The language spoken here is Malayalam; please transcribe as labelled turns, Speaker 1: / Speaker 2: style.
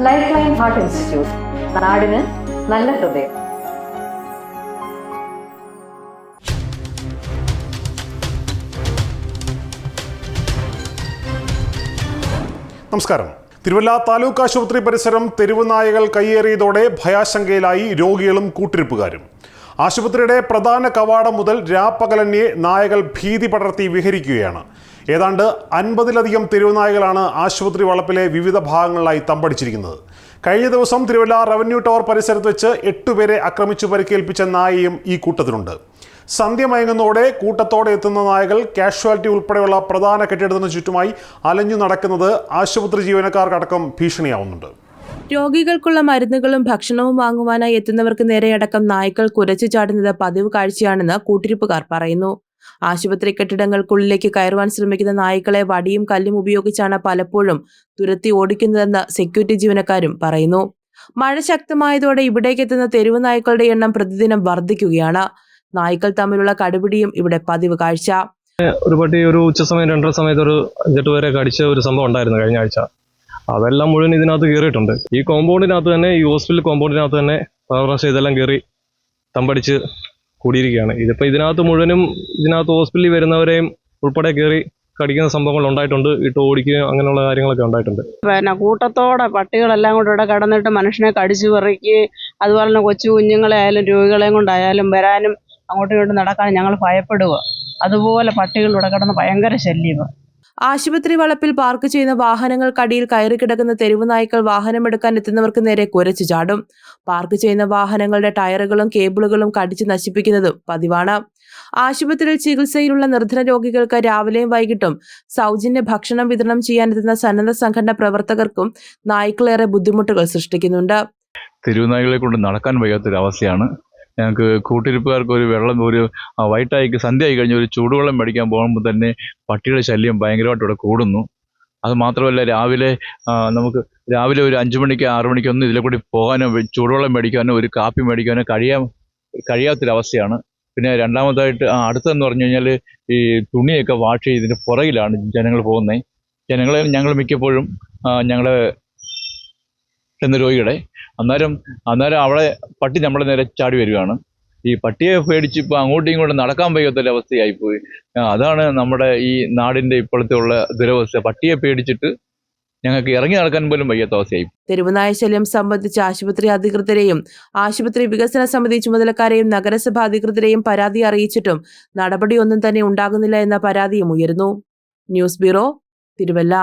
Speaker 1: ലൈഫ് ലൈൻ ഹാർട്ട് ഇൻസ്റ്റിറ്റ്യൂട്ട് നാടിന് നല്ല ഹൃദയം.
Speaker 2: നമസ്കാരം. തിരുവല്ല താലൂക്ക് ആശുപത്രി പരിസരം തെരുവുനായകൾ കയ്യേറിയതോടെ ഭയാശങ്കയിലായി രോഗികളും കൂട്ടിരിപ്പുകാരും. ആശുപത്രിയുടെ പ്രധാന കവാടം മുതൽ രാപ്പകലന്യെ നായകൾ ഭീതി പടർത്തി വിഹരിക്കുകയാണ്. ഏതാണ്ട് അൻപതിലധികം തെരുവുനായകളാണ് ആശുപത്രി വളപ്പിലെ വിവിധ ഭാഗങ്ങളിലായി തമ്പടിച്ചിരിക്കുന്നത്. കഴിഞ്ഞ ദിവസം തിരുവല്ല റവന്യൂ ടവർ പരിസരത്ത് വെച്ച് എട്ടുപേരെ ആക്രമിച്ചു പരിക്കേൽപ്പിച്ച നായയും ഈ കൂട്ടത്തിലുണ്ട്. സന്ധ്യ മയങ്ങുന്നതോടെ കൂട്ടത്തോടെ എത്തുന്ന നായകൾ കാഷ്വാലിറ്റി ഉൾപ്പെടെയുള്ള പ്രധാന കെട്ടിടത്തിന് ചുറ്റുമായി അലഞ്ഞു നടക്കുന്നത് ആശുപത്രി ജീവനക്കാർക്കടക്കം ഭീഷണിയാവുന്നുണ്ട്.
Speaker 3: രോഗികൾക്കുള്ള മരുന്നുകളും ഭക്ഷണവും വാങ്ങുവാനായി എത്തുന്നവർക്ക് നേരെയടക്കം നായ്ക്കൾ കുരച്ചു ചാടുന്നത് പതിവ് കാഴ്ചയാണെന്ന് കൂട്ടിരിപ്പുകാർ പറയുന്നു. ആശുപത്രി കെട്ടിടങ്ങൾക്കുള്ളിലേക്ക് കയറുവാൻ ശ്രമിക്കുന്ന നായ്ക്കളെ വടിയും കല്ലും ഉപയോഗിച്ചാണ് പലപ്പോഴും തുരത്തി ഓടിക്കുന്നതെന്ന് സെക്യൂരിറ്റി ജീവനക്കാരും പറയുന്നു. മഴ ശക്തമായതോടെ ഇവിടേക്ക് എത്തുന്ന തെരുവ് നായ്ക്കളുടെ എണ്ണം പ്രതിദിനം വർദ്ധിക്കുകയാണ്. നായ്ക്കൾ തമ്മിലുള്ള കടുപിടിയും ഇവിടെ പതിവ് കാഴ്ച.
Speaker 4: ഒരു പട്ടി ഒരു ഉച്ചസമയം രണ്ടര സമയത്ത് ഒരു അഞ്ചെട്ട് പേരെ കടിച്ച ഒരു സംഭവം ഉണ്ടായിരുന്നു കഴിഞ്ഞ ആഴ്ച. അതെല്ലാം മുഴുവൻ ഇതിനകത്ത് കയറിയിട്ടുണ്ട്. ഈ കോമ്പൗണ്ടിനകത്ത് തന്നെ ഈ ഹോസ്പിറ്റൽ കോമ്പൗണ്ടിനകത്ത് തന്നെ പ്രാവശ്യം ഇതെല്ലാം കയറി തമ്പടിച്ച് കൂടിയിരിക്കുകയാണ്. ഇതിപ്പോൾ ഇതിനകത്ത് മുഴുവനും ഇതിനകത്ത് ഹോസ്പിറ്റലിൽ വരുന്നവരെയും ഉൾപ്പെടെ കയറി കടിക്കുന്ന സംഭവങ്ങൾ ഉണ്ടായിട്ടുണ്ട്. ഇട്ട് ഓടിക്കുകയും അങ്ങനെയുള്ള കാര്യങ്ങളൊക്കെ ഉണ്ടായിട്ടുണ്ട്.
Speaker 5: പിന്നെ കൂട്ടത്തോടെ പട്ടികളെല്ലാം കൂടെ ഇവിടെ കടന്നിട്ട് മനുഷ്യനെ കടിച്ചു പറിക്കുകയും അതുപോലെ തന്നെ കൊച്ചു കുഞ്ഞുങ്ങളെ ആയാലും രോഗികളെയും കൊണ്ടായാലും വരാനും അങ്ങോട്ടും ഇങ്ങോട്ടും നടക്കാനും ഞങ്ങൾ ഭയപ്പെടുക അതുപോലെ പട്ടികൾ ഇവിടെ കിടന്ന് ഭയങ്കര ശല്യം
Speaker 3: ആശുപത്രി വളപ്പിൽ പാർക്ക് ചെയ്യുന്ന വാഹനങ്ങൾ കടിയിൽ കയറി കിടക്കുന്ന തെരുവ് നായ്ക്കൾ വാഹനമെടുക്കാൻ എത്തുന്നവർക്ക് നേരെ കുരച്ചു ചാടും. പാർക്ക് ചെയ്യുന്ന വാഹനങ്ങളുടെ ടയറുകളും കേബിളുകളും കടിച്ചു നശിപ്പിക്കുന്നതും പതിവാണ്. ആശുപത്രിയിൽ ചികിത്സയിലുള്ള നിർധന രോഗികൾക്ക് രാവിലെയും വൈകിട്ടും സൗജന്യ ഭക്ഷണം വിതരണം ചെയ്യാനെത്തുന്ന സന്നദ്ധ സംഘടന പ്രവർത്തകർക്കും നായ്ക്കളേറെ ബുദ്ധിമുട്ടുകൾ സൃഷ്ടിക്കുന്നുണ്ട്.
Speaker 6: തെരുവുനായ്കളെ കൊണ്ട് നടക്കാൻ വയ്യാത്തൊരവസ്ഥയാണ് ഞങ്ങൾക്ക് കൂട്ടിരിപ്പുകാർക്ക് ഒരു വെള്ളം ഒരു വൈകിട്ടായി സന്ധ്യ ആയി കഴിഞ്ഞ് ഒരു ചൂടുവെള്ളം മേടിക്കാൻ പോകുമ്പോൾ തന്നെ പട്ടിയുടെ ശല്യം ഭയങ്കരമായിട്ട് ഇവിടെ കൂടുന്നു. അത് മാത്രമല്ല രാവിലെ നമുക്ക് രാവിലെ ഒരു അഞ്ച് മണിക്ക് ആറു മണിക്കൊന്നും ഇതിലെ കൂടി പോകാനോ ചൂടുവെള്ളം മേടിക്കാനോ ഒരു കാപ്പി മേടിക്കാനോ കഴിയാൻ കഴിയാത്തൊരവസ്ഥയാണ്. പിന്നെ രണ്ടാമതായിട്ട് അടുത്തെന്ന് പറഞ്ഞു കഴിഞ്ഞാൽ ഈ തുണിയൊക്കെ വാഷ് ചെയ്തതിന്റെ പുറകിലാണ് ജനങ്ങൾ പോകുന്നത് ജനങ്ങളെ ഞങ്ങൾ മിക്കപ്പോഴും ഞങ്ങളുടെ എന്ന രോഗിയുടെ അന്നേരം അന്നേരം അവളെ പട്ടി നമ്മളെ നേരെ ചാടി വരികയാണ്. ഈ പട്ടിയെ പേടിച്ച് ഇപ്പോൾ അങ്ങോട്ടും ഇങ്ങോട്ടും നടക്കാൻ വയ്യാത്തൊരവസ്ഥയായിപ്പോയി പോയി അതാണ് നമ്മുടെ ഈ നാടിന്റെ ഇപ്പോഴത്തെ ഉള്ള ദുരവസ്ഥ. പട്ടിയെ പേടിച്ചിട്ട് ഞങ്ങൾക്ക് ഇറങ്ങി നടക്കാൻ പോലും വയ്യാത്ത അവസ്ഥയായി.
Speaker 3: തെരുവുനായ ശല്യം സംബന്ധിച്ച് ആശുപത്രി അധികൃതരെയും ആശുപത്രി വികസന സമിതി ചുമതലക്കാരെയും നഗരസഭാ അധികൃതരെയും പരാതി അറിയിച്ചിട്ടും നടപടിയൊന്നും തന്നെ ഉണ്ടാകുന്നില്ല എന്ന പരാതിയും ഉയർന്നു ന്യൂസ് ബ്യൂറോ തിരുവല്ല.